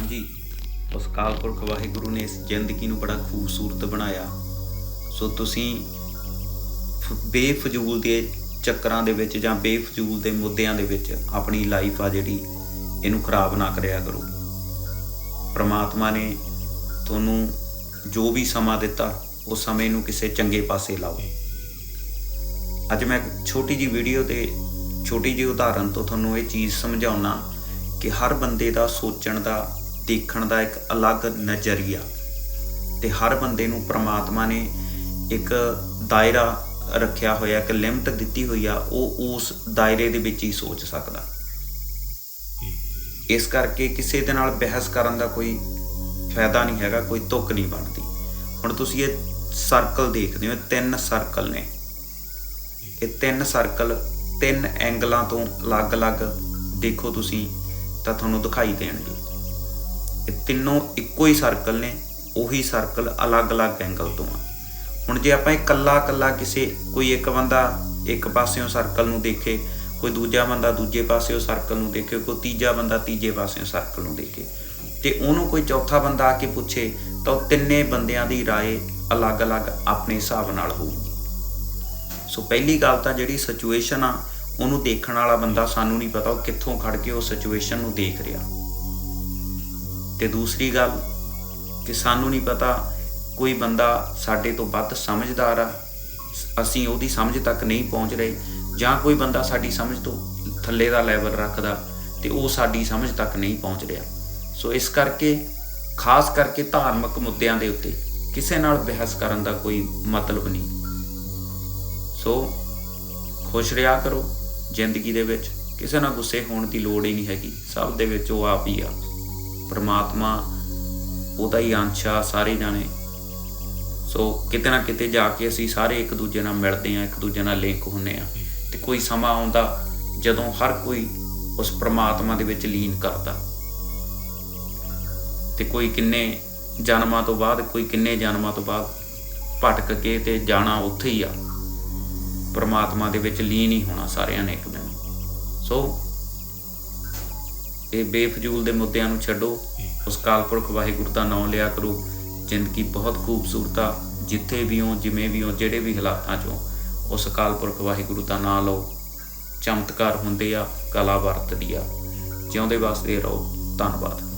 ਹਾਂਜੀ। ਉਸ ਅਕਾਲ ਪੁਰਖ ਵਾਹਿਗੁਰੂ ਨੇ ਇਸ ਜ਼ਿੰਦਗੀ ਨੂੰ ਬੜਾ ਖੂਬਸੂਰਤ ਬਣਾਇਆ। ਸੋ ਤੁਸੀਂ ਬੇਫਜ਼ੂਲ ਦੇ ਚੱਕਰਾਂ ਦੇ ਵਿੱਚ ਜਾਂ ਬੇਫਜ਼ੂਲ ਦੇ ਮੁੱਦਿਆਂ ਦੇ ਵਿੱਚ ਆਪਣੀ ਲਾਈਫ ਆ ਜਿਹੜੀ, ਇਹਨੂੰ ਖਰਾਬ ਨਾ ਕਰਿਆ ਕਰੋ। ਪ੍ਰਮਾਤਮਾ ਨੇ ਤੁਹਾਨੂੰ ਜੋ ਵੀ ਸਮਾਂ ਦਿੱਤਾ, ਉਹ ਸਮੇਂ ਨੂੰ ਕਿਸੇ ਚੰਗੇ ਪਾਸੇ ਲਾਓ। ਅੱਜ ਮੈਂ ਇੱਕ ਛੋਟੀ ਜੀ ਵੀਡੀਓ ਤੇ ਛੋਟੀ ਜੀ ਉਦਾਹਰਨ ਤੋਂ ਤੁਹਾਨੂੰ ਇਹ ਚੀਜ਼ ਸਮਝਾਉਣਾ ਕਿ ਹਰ ਬੰਦੇ ਦਾ ਸੋਚਣ ਦਾ ਦੇਖਣ ਦਾ ਇੱਕ ਅਲੱਗ ਨਜ਼ਰੀਆ। ਤੇ ਹਰ ਬੰਦੇ ਨੂੰ ਪ੍ਰਮਾਤਮਾ ਨੇ ਇੱਕ ਦਾਇਰਾ ਰੱਖਿਆ ਹੋਇਆ, ਇੱਕ ਲਿਮਟ ਦਿੱਤੀ ਹੋਈ ਆ, ਉਹ ਉਸ ਦਾਇਰੇ ਦੇ ਵਿੱਚ ਹੀ ਸੋਚ ਸਕਦਾ। ਇਸ ਕਰਕੇ ਕਿਸੇ ਦੇ ਨਾਲ ਬਹਿਸ ਕਰਨ ਦਾ ਕੋਈ ਫਾਇਦਾ ਨਹੀਂ ਹੈਗਾ, ਕੋਈ ਤੁਕ ਨਹੀਂ ਬਣਦੀ। ਹੁਣ ਤੁਸੀਂ ਇਹ ਸਰਕਲ ਦੇਖਦੇ ਹੋ, ਇਹ ਤਿੰਨ ਸਰਕਲ ਨੇ। ਇਹ ਤਿੰਨ ਸਰਕਲ ਤਿੰਨ ਐਂਗਲਾਂ ਤੋਂ ਅਲੱਗ-ਅਲੱਗ ਦੇਖੋ ਤੁਸੀਂ, ਤਾਂ ਤੁਹਾਨੂੰ ਦਿਖਾਈ ਦੇਣਗੇ। ਇਹ ਤਿੰਨੋਂ ਇੱਕੋ ਹੀ ਸਰਕਲ ਨੇ ਉਹੀ ਸਰਕਲ ਅਲੱਗ-ਅਲੱਗ ਐਂਗਲ ਤੋਂ ਆ ਹੁਣ ਜੇ ਆਪਾਂ ਇਕੱਲਾ-ਇਕੱਲਾ ਕਿਸੇ ਕੋਈ ਇੱਕ ਬੰਦਾ ਇੱਕ ਪਾਸਿਓਂ ਸਰਕਲ ਨੂੰ ਦੇਖੇ ਕੋਈ ਦੂਜਾ ਬੰਦਾ ਦੂਜੇ ਪਾਸਿਓਂ ਸਰਕਲ ਨੂੰ ਦੇਖੇ ਕੋਈ ਤੀਜਾ ਬੰਦਾ ਤੀਜੇ ਪਾਸਿਓਂ ਸਰਕਲ ਨੂੰ ਦੇਖੇ ਤੇ ਉਹਨੂੰ ਕੋਈ ਚੌਥਾ ਬੰਦਾ ਆ ਕੇ ਪੁੱਛੇ ਤਾਂ ਉਹ ਤਿੰਨੇ ਬੰਦਿਆਂ ਦੀ رائے ਅਲੱਗ-ਅਲੱਗ ਆਪਣੇ ਹਿਸਾਬ ਨਾਲ ਹੋਊਗੀ ਸੋ ਪਹਿਲੀ ਗੱਲ ਤਾਂ ਜਿਹੜੀ ਸਿਚੁਏਸ਼ਨ ਆ ਉਹਨੂੰ ਦੇਖਣ ਵਾਲਾ ਬੰਦਾ ਸਾਨੂੰ ਨਹੀਂ ਪਤਾ ਉਹ ਕਿੱਥੋਂ ਖੜ ਕੇ ਉਹ ਸਿਚੁਏਸ਼ਨ ਨੂੰ ਦੇਖ ਰਿਹਾ ਤੇ ਦੂਸਰੀ ਗੱਲ ਕਿ ਸਾਨੂੰ ਨਹੀਂ ਪਤਾ ਕੋਈ ਬੰਦਾ ਸਾਡੇ ਤੋਂ ਵੱਧ ਸਮਝਦਾਰ ਆ। ਅਸੀਂ ਉਹਦੀ ਸਮਝ ਤੱਕ ਨਹੀਂ ਪਹੁੰਚ ਰਹੇ ਜਾਂ ਕੋਈ ਬੰਦਾ ਸਾਡੀ ਸਮਝ ਤੋਂ ਥੱਲੇ ਦਾ ਲੈਵਲ ਰੱਖਦਾ ਤੇ ਉਹ ਸਾਡੀ ਸਮਝ ਤੱਕ ਨਹੀਂ ਪਹੁੰਚ ਰਿਹਾ। ਸੋ ਇਸ ਕਰਕੇ, ਖਾਸ ਕਰਕੇ ਧਾਰਮਿਕ ਮੁੱਦਿਆਂ ਦੇ ਉੱਤੇ ਕਿਸੇ ਨਾਲ ਬਹਿਸ ਕਰਨ ਦਾ ਕੋਈ ਮਤਲਬ ਨਹੀਂ। ਸੋ ਖੁਸ਼ ਰਿਹਾ ਕਰੋ ਜ਼ਿੰਦਗੀ ਦੇ ਵਿੱਚ, ਕਿਸੇ ਨਾਲ ਗੁੱਸੇ ਹੋਣ ਦੀ ਲੋੜ ਹੀ ਨਹੀਂ ਹੈਗੀ। ਸਭ ਦੇ ਵਿੱਚ ਉਹ ਆਪ ਹੀ ਆ। ਪ੍ਰਮਾਤਮਾ, ਉਹਦਾ ਹੀ ਅੰਸ਼ ਆ ਸਾਰੇ ਜਾਣੇ। ਸੋ ਕਿਤੇ ਨਾ ਕਿਤੇ ਜਾ ਕੇ ਅਸੀਂ ਸਾਰੇ ਇੱਕ ਦੂਜੇ ਨਾਲ ਮਿਲਦੇ ਆ ਇੱਕ ਦੂਜੇ ਨਾਲ ਲਿੰਕ ਹੁੰਨੇ ਆ ਤੇ ਕੋਈ ਸਮਾਂ ਆਉਂਦਾ ਜਦੋਂ ਹਰ ਕੋਈ ਉਸ ਪ੍ਰਮਾਤਮਾ ਦੇ ਵਿੱਚ ਲੀਨ ਕਰਦਾ। ਤੇ ਕੋਈ ਕਿੰਨੇ ਜਨਮਾਂ ਤੋਂ ਬਾਅਦ, ਕੋਈ ਕਿੰਨੇ ਜਨਮਾਂ ਤੋਂ ਬਾਅਦ ਭਟਕ ਕੇ ਤੇ ਜਾਣਾ ਉੱਥੇ ਹੀ ਆ। ਪਰਮਾਤਮਾ ਦੇ ਵਿੱਚ ਲੀਨ ਹੀ ਹੋਣਾ ਸਾਰਿਆਂ ਨੇ ਇੱਕ ਦਿਨ। ਸੋ ਇਹ ਬੇਫਜ਼ੂਲ ਦੇ ਮੁੱਦਿਆਂ ਨੂੰ ਛੱਡੋ। ਉਸ ਕਾਲਪੁਰਖ ਵਾਹਿਗੁਰੂ ਦਾ ਨਾਮ ਲਿਆ ਕਰੋ। ਜ਼ਿੰਦਗੀ ਬਹੁਤ ਖੂਬਸੂਰਤ ਆ। ਜਿੱਥੇ ਵੀ ਹੋ ਜਿਵੇਂ ਵੀ ਹੋ ਜਿਹੜੇ ਵੀ ਹਾਲਾਤਾਂ 'ਚੋਂ ਉਸ ਕਾਲਪੁਰਖ ਵਾਹਿਗੁਰੂ ਦਾ ਨਾਮ ਲਓ। ਚਮਤਕਾਰ ਹੁੰਦੇ ਆ ਕਲਾ ਵਰਤਦੀ ਆ। ਜਿਉਂਦੇ ਵਾਸਤੇ ਰਹੋ। ਧੰਨਵਾਦ।